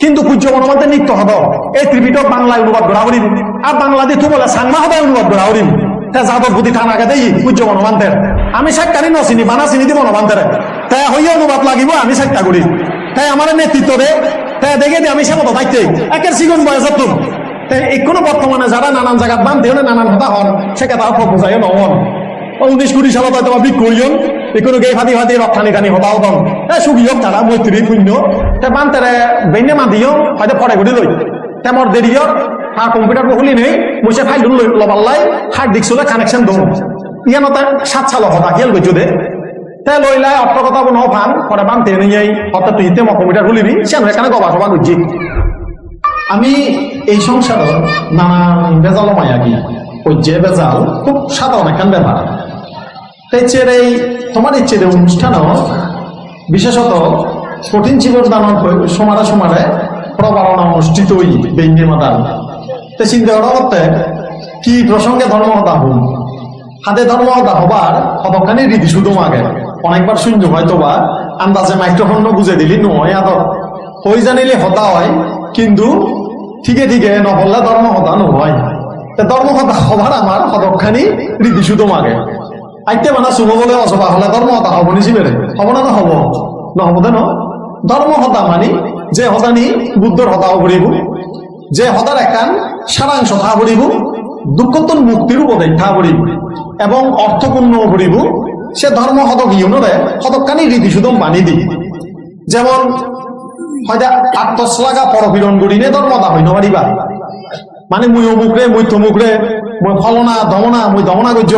কিন্তু পূজ্য মনোমতে নিত্য হব। এই ত্রিপিটক বাংলায় অনুবাদ করা হরিম আর বাংলাদেশ তুই বলে সাংমা হবে অনুবাদ করা তা বুদ্ধি থানাকে দেই আমি বানা চিনি দিব অনুবাদ লাগিব, আমি নেতৃত্ব দে। দেখে দি, আমি বর্তমানে যারা নানান জায়গাত বান দেহনে নানান হতা হন, সে কথা বোঝাই নহন উনিশ কুড়ি সালত হয়তো বা বিক্রিয়ন এখনও গে ফাদি ফাদি রপ্তানি কানি হতা হতন এ সুবিয়ক তারা মৈত্রী পুণ্য। তে বান তারে বেনে মাদিও হয়তো পরে ঘুরি লই। তে মোর দেরিয় হা কম্পিউটার খুলি নেই মুছে ফাইল লই লবাল্লাই হার্ড ডিস্ক হলে কানেকশন দম। ইয়ান সাত সাল হতা খেয়াল করছ দে তে লইলাই অর্থ কথা বন ফান পরে বান তে নেই অর্থাৎ তুই তে কম্পিউটার খুলিবি সে এখানে গবা সবা করছি আমি এই সংসার নানান বেজাল মায়া গিয়া ওই যে বেজাল, খুব সাধারণ একখান ব্যাপার। তাই চের এই তোমার ইচ্ছে যে অনুষ্ঠানও বিশেষত কঠিন জীবন দানর সমারে সমারে প্রবারণা অনুষ্ঠিত ওই বেঙ্গে মাদার তে চিন্তা করা করতে কি প্রসঙ্গে ধর্ম হল হাতে ধর্ম হতা হবার কতখানি রীতি শুধু আগে অনেকবার শুনছো হয়তো বা আন্দাজে মাইক্রোফোন বুঝে দিলি নয় আদর। হই জানিলে হতা হয়, কিন্তু ঠিকে ঠিকে নবললে ধর্ম হতা নহয়। ধর্ম হতা হবার আমার কতখানি রীতি শুধু আগে আইতে মানে শুভ বলে অসভা হলে ধর্ম হতা হব নিছি বেড়ে হব না হব নহব দে ন। ধর্ম হতা মানি, যে হতানি বুদ্ধর হতা হবরিব যে হতার একান সারাংশ থা হবরিব দুঃখতন মুক্তির উপদেশ থা হবরিব এবং অর্থপূর্ণ হবরিব সে ধর্ম হতক ইউনরে হতকানি রীতি শুধু মানি দি। যেমন হয়তো আত্মশ্লাঘা পরপীড়ন করিনে ধর্মতা হইন পারিবা মানে মুই অমুকরে মুই তমুকরে মই ফলনা দমনা, মই দমনা গজ্য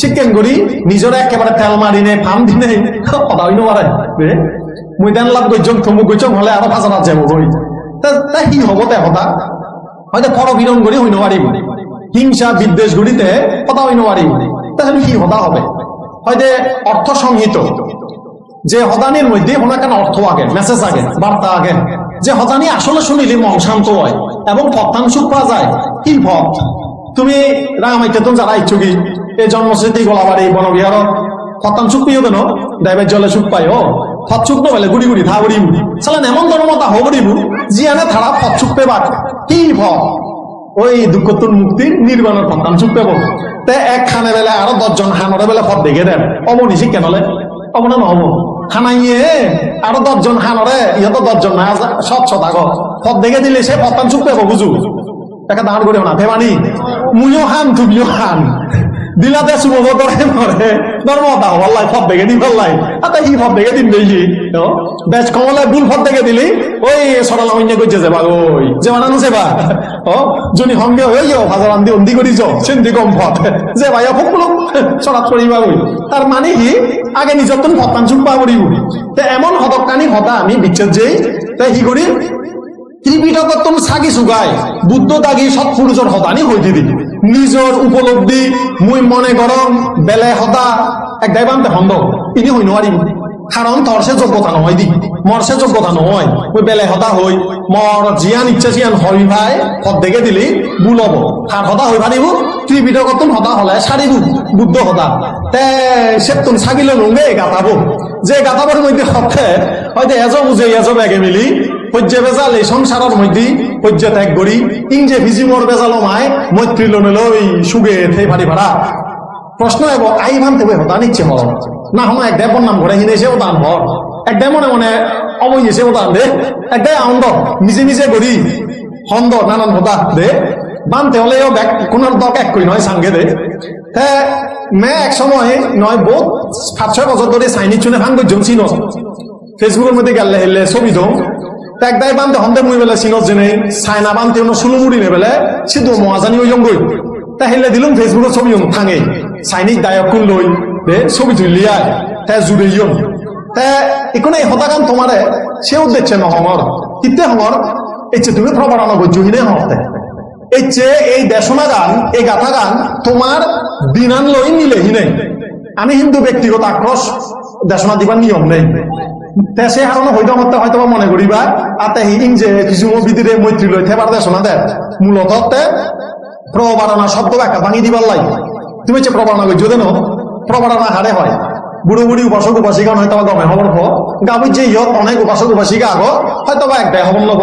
চিকেন করি নিজরে একেবারে তেল মারিনে ফাম দিনে কথা হইন পারে বে দেন লাভ গজ্য তমুক গজ্য হলে আরও ফাজারাত যাব হই তা কি হব তে কথা হয়তো পরপীড়ন করি হইন পারিব হিংসা বিদ্বেষ গড়িতে কথা হইন পারিব তাহলে কি হতা হবে। হয়তো অর্থ সংহিত। যে হদানির মধ্যে ওনার অর্থ আগে মেসেজ আগে বার্তা আগে। যে হদানি আসলে শুনিলে মন শান্ত হয়, এবং পত্তাংশ পাওয়া যায়। কি পথ তুমি রামাইতে তো যারা ইচ্ছুকি এই জন্মস্মৃতি গোলাবাড়ি বনবিহার পত্তাংশ পিও কেন? ডাইবের জলে সুখ পাই ও। ফত সুখ নবেলে গুড়ি গুড়ি থা গুড়ি চালেন এমন ধর্মতা হবরিব জিয়ানে থারা ফত সুখ পেবার কি ফত ওই দুঃখতুর মুক্তির নির্বাণের সন্তান চুপ পেব। তে এক খানে বেলা আরও দশজন হানরে বেলা পথ দেখে দেন। অমনিষি কেনলে অমনা নহব। খানাইয়ে আরও দশজন হানরে ইহত দশজন না সব শতাগ পথ দেখে দিলে সে পত্তান চুপ পেব বুঝু তাকে দাঁড় করে না ফেমানি মুইও হান তুমিও দিলাতে শুভ করে মরে। ধর্মতা হল্লাই ফত দেখে দি ফেললাই আতা হি ফত দেখে দিন দেখি বেশ কমলে বুল ফত দেখে দিলি। ওই সরলা অন্য করছে যে বা ওই। যে মানানো সে বা ও, জনি সঙ্গে হয়ে আন্দি অন্দি করিছ সেন্দি কম ফত যে ভাই সকলো চরাত করিবা ওই। তার মানে কি? আগে নিজতন ফতান চুপ করিব তে এমন হতকানি হতা আমি বিচ্ছেদ যেই তাই কি করি? ত্রিপিটকতম সাগি সুগাই বুদ্ধ দাগি সৎপুরুষর হতানি হইতে দিবি নিজর উপলব্ধি, মুই মনে গরম বেলে হতা এক দাইবান্তে হন্দ ইনি হই নোৱাৰিম। কারণ তোর সে যোগ্যতা নহয় দি। মর সে যোগ্যতা নহয়। মুই বেলে হতা হই মর জিয়ান ইচ্ছা জিয়ান হই ভাই পদ দেখে দিলি বুলব খার হতা হই ভারিব ত্রিপিটকতম হতা হলে সারিব বুদ্ধ হতা। তে সে তুমি ছাগিলে লুঙ্গে গাতাবো যে গাতাবার মধ্যে হতে হয়তো এজ বুঝে এজ বেগে মিলি পর্যে বেজাল এই সংসারের মধ্যে পর্যে ত্যাগ করি ইংজে ভিজিমর বেজালো মায়, মৈত্রী লোনে লই সুগে থে ভারি ভাড়া। প্রশ্ন এব, আই ভানতে বই হতা নিচ্ছে হল না হম এক দেবর নাম ঘরে হিনে সেও দান ভর এক দে মনে মনে অবই সেও দান দে। এক দে আনন্দ, নিজে নিজে করি হন্দ নানান হতা দে। বানতে হলে কোন দক এক করি নয় সাঙ্গে দে। হ্যাঁ মে এক সময় নয় বহুত সাত ছয় বছর ধরে সাইনি চুনে ভাঙ্গ জমছি ন ফেসবুকের মধ্যে গেলে হেললে ছবি দো একদাই বান্ধে হন্দে মুই বেলে সিনত জেনে সাইনা বান্ধে অন্য সুলুমুড়ি নে বেলে সিদ্ধু মহাজানি ওই জঙ্গই তা হেলে দিলুম ফেসবুকের ছবি থাঙে সাইনিক দায়ক কোন লই দে, ছবি তুলি আয় তা জুড়ে ইয়ন তা ইকোনে হতাকাম তোমারে সে উদ্দেশ্যে নহমর কিতে হমর এচ্ছে তুমি প্রবারণ করছ হিনে হতে এচ্ছে এই দেশনা গান, এই গাথা গান তোমার দিনান লই নিলে হিনে। আমি হিন্দু ব্যক্তিগত আক্রোশ, দেশনা দিবার নিয়ম নেই। সে হারণে হয়তো মতে হয়তো মনে করিবা, আতে হিং যে কিছু বিদিরে মৈত্রী লই থেবার দেশনা দে মূলত প্রবারণা শব্দ ব্যাখ্যা ভাঙি দিবার লাই তুমি হচ্ছে প্রবারণা করছ দেন প্রবারণা হারে হয়। বুড়ো বুড়ি উপাসক উপাসিকা হয়তো গমে হবর পর গাবি যে ইয়ত অনেক উপাসক উপাসিকা আগ হয়তো বা একদাই হবর লব।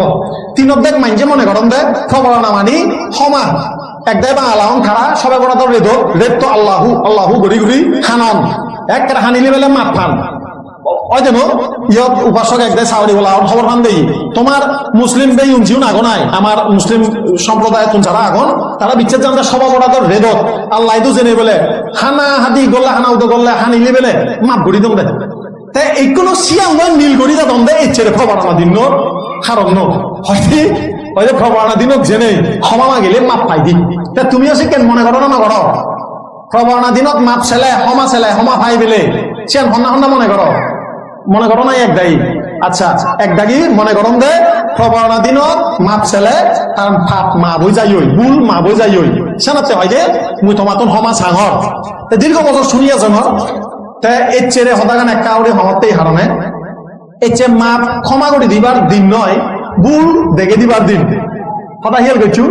তিনত দেখ মাইনছে মনে করেন দে খবর না একদাই বাঙালাহন খারা সবে বড় রেদ। তো আল্লাহু আল্লাহু হানন। এক বেলে মাত ফান ইয়ত উপাসক বলা পান তোমার মুসলিম বেই নাই, আমার মুসলিম সম্প্রদায় তুন যারা আগন তারা বিচ্ছেদ জানতে সবা বড় তো রেদত আল্লাহ জেনে বলে হানা হাদি গল্লা, হানা উদো গল্লা হানিলি বেলে মাপ ঘুরি দম তাই এই কোনো সিয়াং নয়, নীল গড়ি যা দম দে ইচ্ছে খবর আমার দিন হয়তো হয়তো আনা দিনক জেনে ক্ষমা মাগিলে মাপ পাই দিন। তা তুমিও সে কেন মনে করো না না করো? প্রবণা দিনত মাপ ছেলে সমা ছেলে সমা ভাই বেলে। চেন হন্না হন্না মনে করো? মনে করো না এক দায়ী আচ্ছা এক দাগি মনে করম দে প্রবণা দিনত মাপ ছেলে তার ফাপ মা বই যাই বুল মা বই যাই সেনাতে হয় যে, মুই তোমাতন সমা সাঙর দীর্ঘ বছর শুনি আছো ন? তে এই চেরে সদাগান এক কাউরে হমতেই হারণে এই চে মাপ ক্ষমা করে দিবার দিন নয়। বুল দেখে দিবার দিন। কথা হিয়াল করছু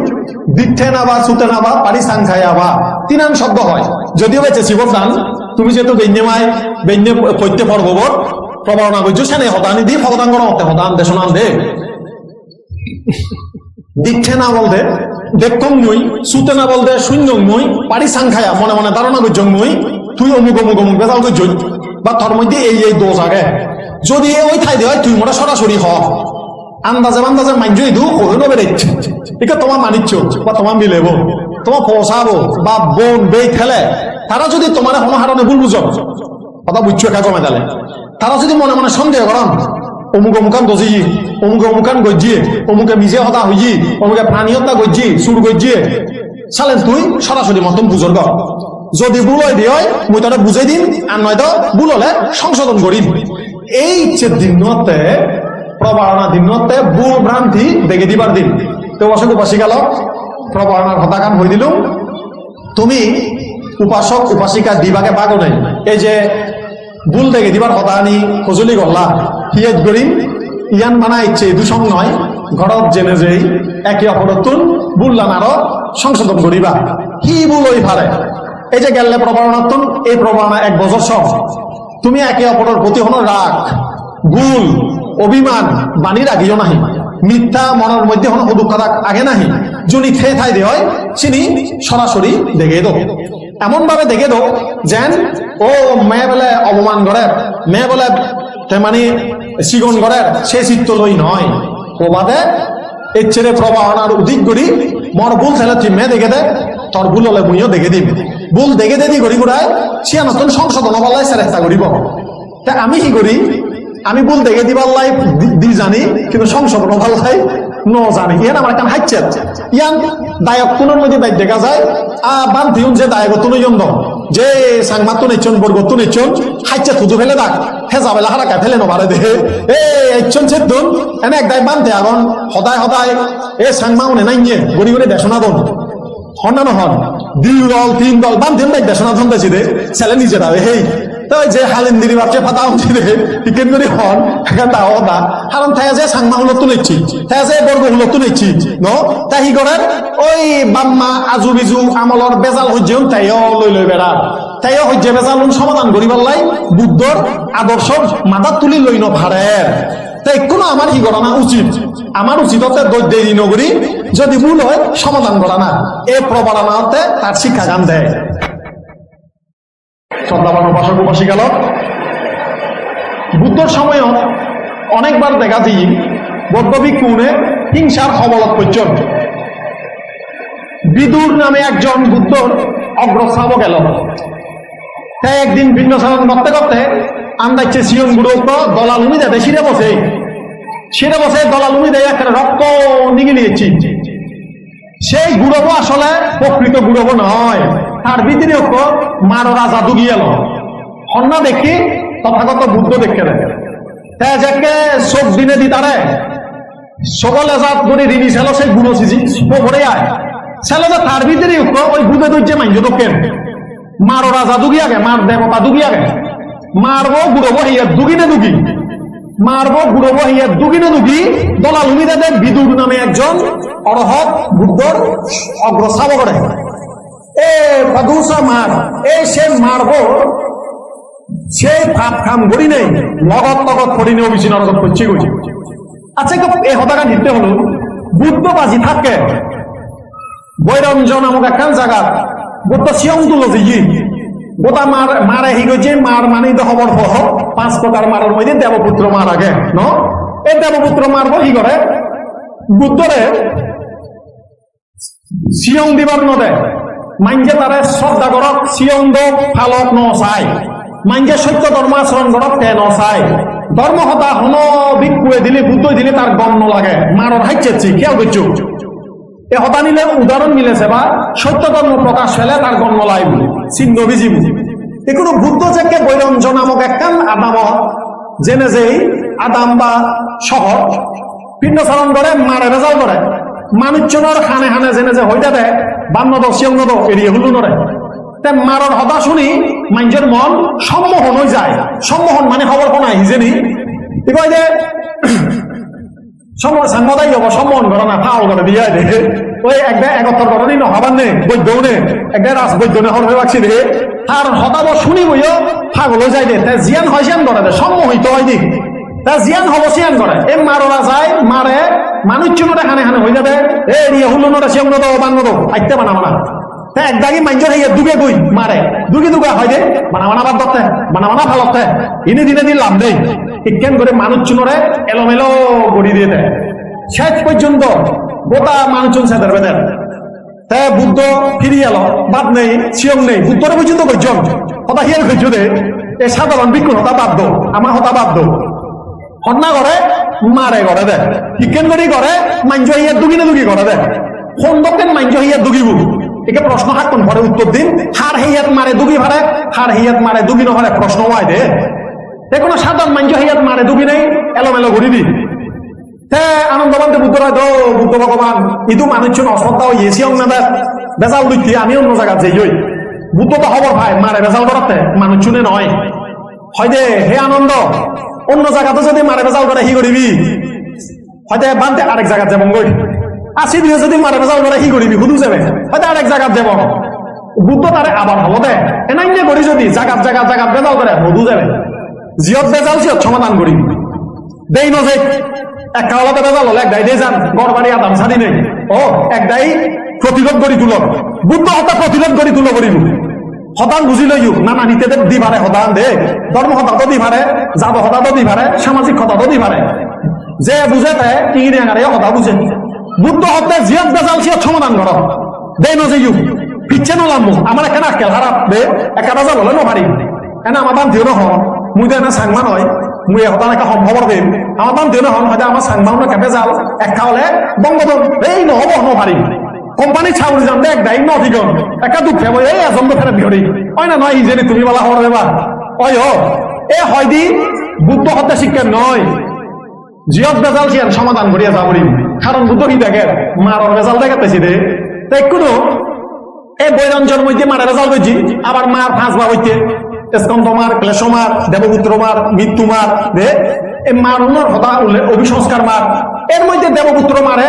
দিঠে নাবা, সুতে নাবা পারি সাং খাই আবা। তিনান শব্দ হয়। যদিও বেঁচে শিবদান তুমি যেহেতু বেঞ্জেমায় বেঞ্জে কৈতে পর্ববর প্রবণা করছ সেনে হদানি দি ভগদান করা হতে হদান দেশনান দে। দিঠে না বলতে দেখম মই, সুতে না বলতে শূন্য মই পারি সাং খায়া মনে মনে ধারণা করছ মই, তুই অমুক অমুক অমুক বেজাল করছ বা তোর মধ্যে এই এই দোষ আগে। যদি ওই ঠাই দেওয়া তুই মোটা সরাসরি হ। আন্দাজে আন্দাজে মাঞ্জু ইদু হইল বেড়েছে এটা তোমার মানিচ্ছ বা তোমার মিলেব, তোমার পৌঁছাবো, বা বোন বে খেলে, তারা যদি তোমার সমাহারণে ভুল বুঝব কথা বুঝছ একা কমে তাহলে তারা যদি মনে মনে সন্দেহ করেন, অমুক অমুকান দজি অমুক অমুকান গজ্জিয়ে অমুকে মিজে হতা হইজি, অমুকে প্রাণী হত্যা গজ্জি, চুর গজ্জিয়ে চালেন তুই সরাসরি মতন বুঝর যদি ভুল হয় দিয়ে মুই তারা বুঝাই দিন আর নয়তো ভুল হলে সংশোধন করিম। এই ইচ্ছের দিনতে প্রবারণা দিনতে ভুল ভ্রান্তি দেখে দিবার দিন। তো অসংখ্য উপাসী গেল প্রবারণার হতাকান হয়ে দিলুম তুমি উপাসক, উপাসিকা দিবাকে পাগো নাই। এই যে ভুল দেখে দিবার হতানি সজুলি গল্লা হিয়েত গরিম ইয়ান মানা ইচ্ছে দূষণ নয় ঘরত জেনে যেই একে অপরতুন বুললান আরও সংশোধন করিবা কি ভুল ওই ফারে এই যে গেলে প্রবণাত্মন এই প্রবণা এক বছর সব তুমি একে অপরের প্রতি হন রাগ গুল অভিমান বাণী রাখিও নাহি। মিথ্যা মনের মধ্যে হন দুঃখতা আগে নাহি। যদি খেয়ে থাই দে হয় চিনি সরাসরি দেখে দো। এমন ভাবে দেখে দো যেন, ও মেয়ে বলে অপমান করে মেয়ে বলে মানে সিগন করে সে চিত্ত লই নয় ও বাদে এর ছেড়ে প্রবাহনার অধিক করি মর ভুল ছেলে তুই মেয়ে দেখে দে তোর ভুল হলে মুইও দেখে দিবি ভুল দেখে দে দি ঘড়ি ঘুরায় সে নতুন সংশোধন বলাই চেষ্টা করিব তা আমি কি করি আমি ভুল দেখে দিবার লাই দি জানি, কিন্তু সংশোধন বলাই ন জানি। ইয়ান আমার কান হাইছে ইয়ান দায়ক তুনের মধ্যে দায় দেখা যায়, আ বান যে দায়ক তুন ইয়ন্দ যে সাংমা তো নেচন বর্গ তো নেচন হাইছে থুদু ফেলে দাগ। হে যাবেলা হারা কাই ফেলে নবারে দে। এ এচন সে দুন এনে এক দায় এখন সদায় সদায়, এ সাংমা উনে নাই গড়ি গড়ি দেশনা দন হন না নহন, দুই দল, তিন দল বান দেশনা ধন দে। ছেলে নিজে দাবে হেই। তো যে হালিন্দিরি বাপচে ফাতা উঠি দে টিকেন করে হন দাও দা কারণ তাই যে সাংমা হুলত নেছি তাই যে বর্গ হুলত নেছি ন? তাই হি করেন? ওই বাম্মা আজু বিজু আমলর বেজাল হজ্জেও তাইও লই লই বেড়া। তাইও হজ্জে বেজাল সমাধান করিবার লাই, বুদ্ধর আদর্শ মাথাত তুলি লই নভারে তাই কোনো আমার কি করা না উচিত। আমার উচিত হতে দেরি নগরী, যদি ভুল হয় সমাধান করা না এই প্রবারণা হতে তার শিক্ষা গান দেয়। শ্রদ্ধাবান উপাসক উপাসিকাল বুদ্ধর সময়ও অনেকবার দেখা দিই বৈদ্যবিক কোণে হিংসার খবলত পর্যন্ত বিদুর নামে একজন বুদ্ধর অগ্রশ্রাব গেল। তাই একদিন ভিন্ন সাধন করতে করতে আন্দাইছে সিয়ন গুরু দলালুমি দেয় সিরে বসে। সিরে বসে দলালুমি দেয় একটা রক্ত নিগিলিয়েছি সেই গুরব আসলে প্রকৃত গুরব নয় তার ভিতরে মার রাজা দুগিয়াল হন্না দেখি, তথাগত বুদ্ধ দেখে দেয় তাই যাকে চোখ দিনে দি তারে। সকলে জাত করে রিনি ছিল সেই গুণ সিজি ভরে আয়। ছিল যে তার ভিতরে ওই গুদে দৈর্য মাইন্ড দোকেন মারো রাজা দুগি আগে মার দেবতা দুগি আগে। মারবো গুড়বো হিয়া দুগিনে দুগি। মারবো গুড়বো হিয়া দুগিনে দুগি। দলাল উমিদাদের বিদুর নামে একজন বুদ্ধর এ পদুসা মার, এ সে মারবো। সেই পাপ কাম করি নেই লগত লগত করি নেই অভিচিন নরকত করছি আচ্ছা এই হতাকা নিতে হলো। বুদ্ধ বাজি থাকে। বৈরঞ্জ নামক একখান জায়গা বুদ্ধ সিয়ং তুলো যে গোটা মার মারে হি গেছে মার মানে তো খবর পহ পাঁচ প্রকার মারের মধ্যে দেবপুত্র মার আগে, ন? এই দেবপুত্র মারব কি করে বুদ্ধরে সিয়ং দিবার নদে মাঞ্জে তারে শ্রদ্ধা করক সিয়ং দো ফালক ন চাই। মাঞ্জে সত্য ধর্ম আচরণ করক তে ন চাই। ধর্ম হতা হন ভিক্ষুয়ে দিলে, বুদ্ধই দিলে তার গম লাগে মারর হাইচেছি খেয়াল করছ উদাহরণ মিলেছে বা সত্য ধর্ম প্রকাশ ফেলে তার গম লাইব চিহ্ন বিজিব এগুলো বুদ্ধ থেকে বৈরঞ্জ নামক একখান আদাম জেনে যেই আদাম বা শহর পিণ্ড চালন করে মারে রেজাল করে মানুষজনের খানে খানে জেনে যে হইতে দে বান্ন এড়িয়ে নরে তে মারর হতা শুনি মানুষের মন সম্মোহন হয়ে যায়। সম্মোহন মানে খবর কোনায় হিজেনি কয় যে সম্মোহন সাংবাদাই হব সম্মোহন করে না, ফাউল করে দিয়ে দে। ওই একটা একত্তর দিন হবার নে, বৈদ্য নে? একটা রাস বৈদ্য নে হয়ে বাকছি দে। আর হতাব শুনি বইও ফাগল যায় দে। তে জিয়ান হয় সিয়ান করে দে, সম্মোহিত হয় দিক জিয়ান হব সিয়ান করে এই মাররা যায় মারে মানুষ চুনোটা খানে খানে হয়ে যাবে। এ রিয়া হুলো নটা সিয়াম নতো বান্ন আইতে বানা বানা বুদ্ধ ফিরি এলো, বাদ নেই সিয়ম নেই। বুদ্ধরে পর্যন্ত কইজন হতা হিয়ার কইছ দে। সাধারণ বিক্ষুণ হতা দো। আমার হতা বাদ দো। হন্না করে মারে করে দে। করি মাঞ্জ হইয়া দুগি না দুগি করে দে। সন্দকেন মাঞ্জ হইয়া দুগিব। একে প্রশ্ন হাত কোন? ঘরে উত্তর দিন। হার হেয়াত মারে দুগি ভারে। হার হেয়াত মারে দুগি নহরে প্রশ্ন হয় দে। কোনো সাধারণ মাঞ্জ হইয়াত মারে দুগি নেই, এলোমেলো ঘুরি দি। তে আনন্দবান্তে বুদ্ধ রায় তো বুদ্ধ ভগবান, ইদু মানুষ অশ্রদ্ধা এসি অং বেজাল দিচ্ছি আমি অন্য জায়গা চুনে হয় দে, হে আনন্দ, অন্য যদি হয়তো আরেক জায়গাত যাব গই আসি দিয়ে যদি মারে বেজাল করে হি করিবি হুদু যাবে হয়তো আরেক জায়গাত যাব বুদ্ধ তারে আবার হলো দে। এনাই যে করি যদি জাগাত জাগাত জাগাত বেজাল করে হুদু যাবে জিয়ত বেজাল সিয়ত সমাধান করিবি দেই নজে এক কাওয়ালাতে বেজাল হলে এক দাই দিয়ে যান গড় বাড়ি আদাম সাদি নেই। ও এক দাই প্রতিরোধ করি তুল বুদ্ধ হত্যা প্রতিরোধ করি তুলো করিব হতান বুঝি লইও নানা নিতে দি পারে হতান দে। ধর্ম হতাতো দি পারে যাব হতাতো দি পারে সামাজিক হতাতো দি পারে যে বুঝে তাই ইংরি আঙারে হতা বুঝে বুদ্ধ হত্যা জিয়ত বেজাল সিয়ত সমাধান কর। দে নজে ইউ পিচ্ছে আমার এখানে আকেল হারাপ দে। একা বেজাল হলে নহারি এনে আমার বান দিও নহ মুই এনে সাংমা নয়। মুই হতান একা সম্ভবর দিন আমার বান দিও নহ হয়তো আমার সাংমা না বেজাল একা হলে বঙ্গবন্ধু। এই নহব নহারি কোম্পানি ছাউরি যান একা দুঃখে বই এই এজন ফেরত বিহরি হয় না নয় ইজেনি তুমি বলা হওয়ার দেবা। ওই হো এ হয় দি বুদ্ধ হত্যা শিক্ষা নয়। জিয়ত বেজাল সিয়ান সমাধান করিয়া যাবরি কারণ বুদ্ধ কি দেখে, মারর বেজাল দেখাতেছি রে। তাই কোনো এই বৈরঞ্জন মধ্যে মারা রেজাল করছি আবার মার ফাঁস বা হইতে। স্কন্ধ মার, ক্লেশ মার, দেবপুত্র মার, মৃত্যু মার দে এই মার উন্নর অভিসংস্কার মার। এর মধ্যে দেবপুত্র মারে,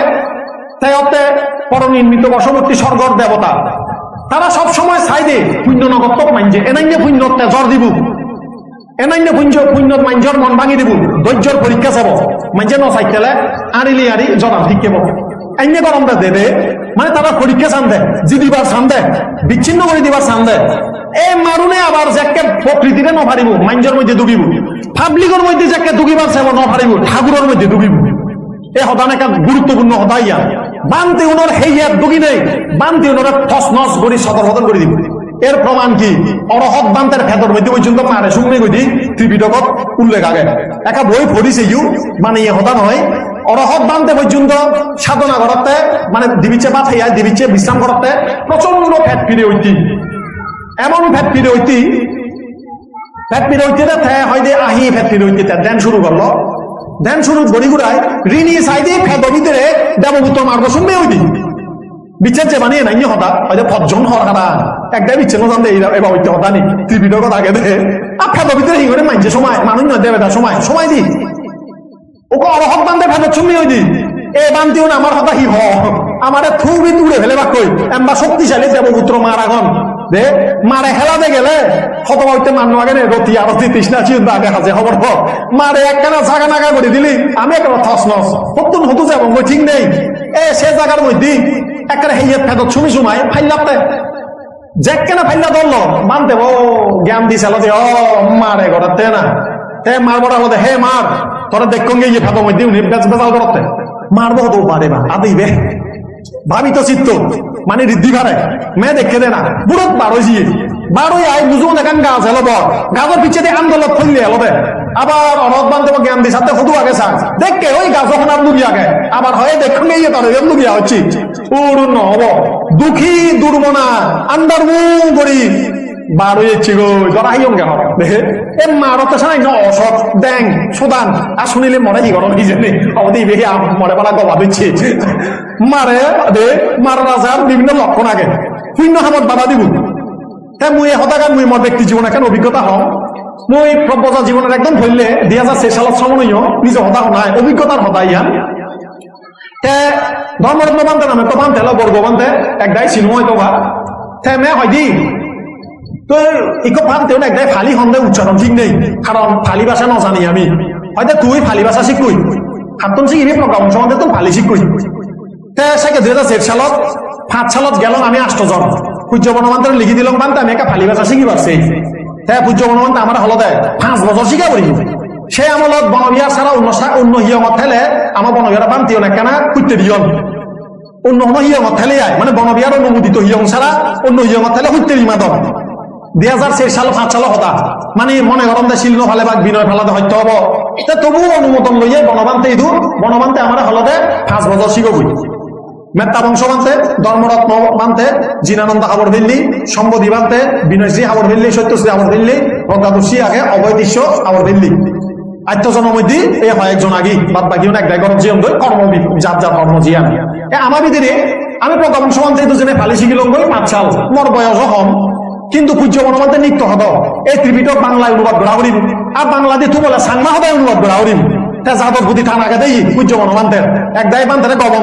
তাই অর্থে পরনির্মিত বশবর্তী স্বর্গর দেবতা। তারা সব সময় চাই দে পুণ্য নগত্ব মানছে এনাইনে পুণ্যতে জ্বর দিব। এনাইনে পুঞ্জ পুণ্যত মাঞ্জর মন ভাঙি দিব ধৈর্যর পরীক্ষা চাব। মাঞ্জে নচাইতেলে আনিলি আনি জবাব দিকে এনে গরম দে দে মানে তারা পরীক্ষা চান দে জি দিবার চান দে, বিচ্ছিন্ন করে দিবার চান দে। এই মারুনে আবার যাকে প্রকৃতিরে নভারিব মাঞ্জর মধ্যে ডুবিব। পাবলিকের মধ্যে যাকে ডুবিবার ঠাকুরের মধ্যে ডুবিব। সদান একটা গুরুত্বপূর্ণ সদা ইয়া বানতে উনার হেইয়াত ডুগি নেই। বানতে উনার ঠস নস করে সদর সদর করে দিব। এর প্রমাণ কি? অরহত বান্তের ভেতর মধ্যে পর্যন্ত মারে শুনে গতি ত্রিপিটকত উল্লেখ আগে। একা বই পড়িছে ইউ মানে ইয়ে হতা নহয়। অরহত বান্তে পর্যন্ত সাধনা করতে মানে দিবিচ্ছে বা থাইয়া দিবিচ্ছে বিশ্রাম করতে প্রচণ্ড ফ্যাট ফিরে হইতি। এমন ফ্যাট ফিরে হইতি ফ্যাট ফিরে হইতে হয় যে আহি ফ্যাট ফিরে হইতে দেন শুরু করল। দেন শুরু গড়ি গুড়ায় ঋণী সাইডে ফেদ ভিতরে দেবপুত্র মার্গ শুনবে দিন বিচার যে বানিয়ে নাই হতা হয়তো পজন হরা একটাই বিচ্ছিন্ন জান দে এবার হইতে হতা নি। ত্রিপিটকত আগে দে। আর ভিতরে হিঙরে মানছে সময় মানুষ নয় দেবে সময় সময় দি। ওকে অরহত বান্ধে ফেদ শুনবি ওই দিন এ বান্তিও না আমার হতা হি হ। আমারে থুবি তুড়ে ফেলে বা এম্বা শক্তিশালী দেবপুত্র মার আগন। দে মারে খেলাতে গেলে। হত হইতে মানুষ আগে নে রতি আরতি তৃষ্ণা চিন্তা আগে হাজে খবর হ মারে একখানা জাগা নাগা করে দিলি। আমি একটা থস নস হতুন হতু যাব ঠিক নেই। এ সে জায়গার মধ্যে একটা হেইয়ে ফেদত ছুমি সুমাই ফাইলাতে জেক কেনা ফাইলা ধরল মানতে ও, জ্ঞান দিছে ও, মারে গড়াতে না। তে মার বড় আলাদা হে মার তোরা দেখুন গিয়ে ফেদো মধ্যে উনি বেচ বেজাল করতে মারবো তো পারে বা। আদিবে ভাবি তো চিত্ত মানে ঋদ্ধি ভারে মেয়ে দেখে দে না বুড়ত বারোই বারোই আই বুঝব দেখান গাছ হেলব গাছের পিছিয়ে দিয়ে আন্দোলন খুললে হেলবে আবার অনদ বান্ধব জ্ঞান দিছে সাথে সদু আগে স্যার দেখে ওই গাছ ওখানে লুগি আগে আবার হয় দেখুন গিয়ে তার লুগিয়া হচ্ছে। উড় নহব দুঃখী, দুর্মনা আন্ডার করি বারোই এসছি গো গড়া হিয়ম কেন দেখে এ মারতে সাই ন অসৎ ড্যাং সুদান। আর শুনিলে মরে কি গরম হিজেনে অবধি বেহি মরে পালা গবা দিচ্ছে। মারে, দে, মার রাজার বিভিন্ন লক্ষণ আগে। শূন্য হামত বাধা দিব। হ্যাঁ মুই হতাকা মুই মোর ব্যক্তি জীবন এখন অভিজ্ঞতা হম মুই প্রব্রতা জীবনের একদম ধরলে দুই হাজার ছয় সালত সমনীয় নিজে হতা নাই অভিজ্ঞতার হতা ইয়ান তে ধর্মরত্ন বানতে নামে, তো বানতে হলো বর্গ বানতে একদাই চিনুময় তো বা তে মে হয় দি তো ইকো বানতে একদাই ফালি সন্দেহ উচ্চারণ ঠিক নেই কারণ ফালি ভাষা নজানি আমি। হয়তো তুই ফালি ভাষা শিকুই। হাতন শিকিবি প্রগ্রাম সম্বন্ধে তো ফালি শিকুই। তে সেকে দুই হাজার চার সালত পাঁচ সালত গেলাম আমি আষ্টজন সূর্য বনমান্তর লিখি দিলাম বানতে, আমি একা ফালি ভাষা শিখি পারছি তে সূর্য বনমান্ত আমার হলদে পাঁচ বছর শিখা পড়ি সে আমলত বনবিহার ছাড়া অন্য অন্য হিয়মত থেলে আমার বনবিহার বান্তিও না কেনা কুইতে দিয়ন। অন্য অন্য হিয়মত থেলে আয় মানে বনবিহার অনুমোদিত হিয়ম ছাড়া অন্য হিয়মত থেলে কুইতে ইমাদন দুই হাজার চার সাল, পাঁচ সাল হতা। মানে মনে গরম দে শিল্প ফালে বা বিনয় ফালাতে হত্যা হব। তবুও অনুমোদন লইয়ে বনবান্তে ইদু, বনবান্তে আমার হলদে পাঁচ বছর শিখবই মেত্তা বংশ মানতে, ধর্মরত্ন মানতে, জিনানন্দ হাবর দিল্লি, সম্বোধি মানতে বিনয়শ্রী হাবর দিল্লি, সত্যশ্রী হাবর আগে, অবৈদিশ্য হাবর দিল্লি। আত্মজনের মধ্যে এই একজন আগি, বাদ বাকি এক দায় গরম জিয়ন দই কর্ম জাত জাত কর্ম জিয়ান আমার ভিতরে, আমি প্রজ্ঞা বংশ মানতে দুজনে ফালি শিখিল গই পাঁচ সাল, মোর বয়স হম কিন্তু নিত্য হদ এই অনুবাদ করা হরিম আর অনুবাদ দেই, পূজ্য মনোমান্তের এক দায় বান্তে গবন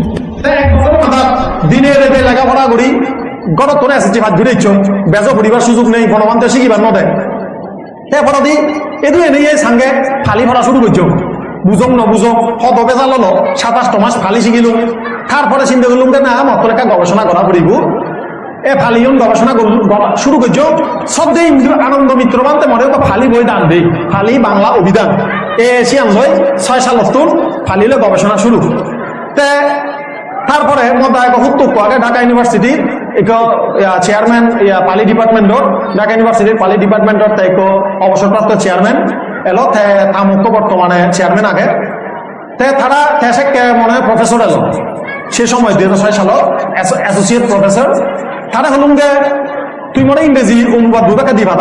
দিনের রেতে লেখাপড়া করি গড়ত তোনে এসেছি ভাত ঘুরেছ বেজ পড়িবার সুযোগ নেই গণমান্তে শিখিবার নদে। হে ফটো দি এদু এনেই এই ফালি ফরা শুরু করছ। বুঝং নবুঝং হত বেজা লল সাতাশটো মাস ফালি শিখিলো। তারপরে চিন্তা করলাম যে না, মত লেখা গবেষণা করা পড়িব। এ ফালিয়ন গবেষণা শুরু করছ। সব দেই আনন্দ মিত্র বানতে মনে তো ফালি বই দান দেই, ফালি বাংলা অভিধান। এ এশিয়ান লই ছয় সাল তোর ফালিলে গবেষণা শুরু। তে তারপরে আগে ঢাকা ইউনিভার্সিটির এক চেয়ারম্যান পালি ডিপার্টমেন্টর। ঢাকা ইউনিভার্সিটির পালি ডিপার্টমেন্টর তাই অবসরপ্রাপ্ত চেয়ারম্যান এলো, তে তামুক্ত বর্তমানে চেয়ারম্যান আগে। তে তারা মনে হয় প্রফেসর এলো। সে সময় দুই হাজার ছয় সালত অ্যাসোসিয়েট প্রফেসর তারা হলুম তুই মনে ইংরেজি অনুবাদ দুটাকে দিবা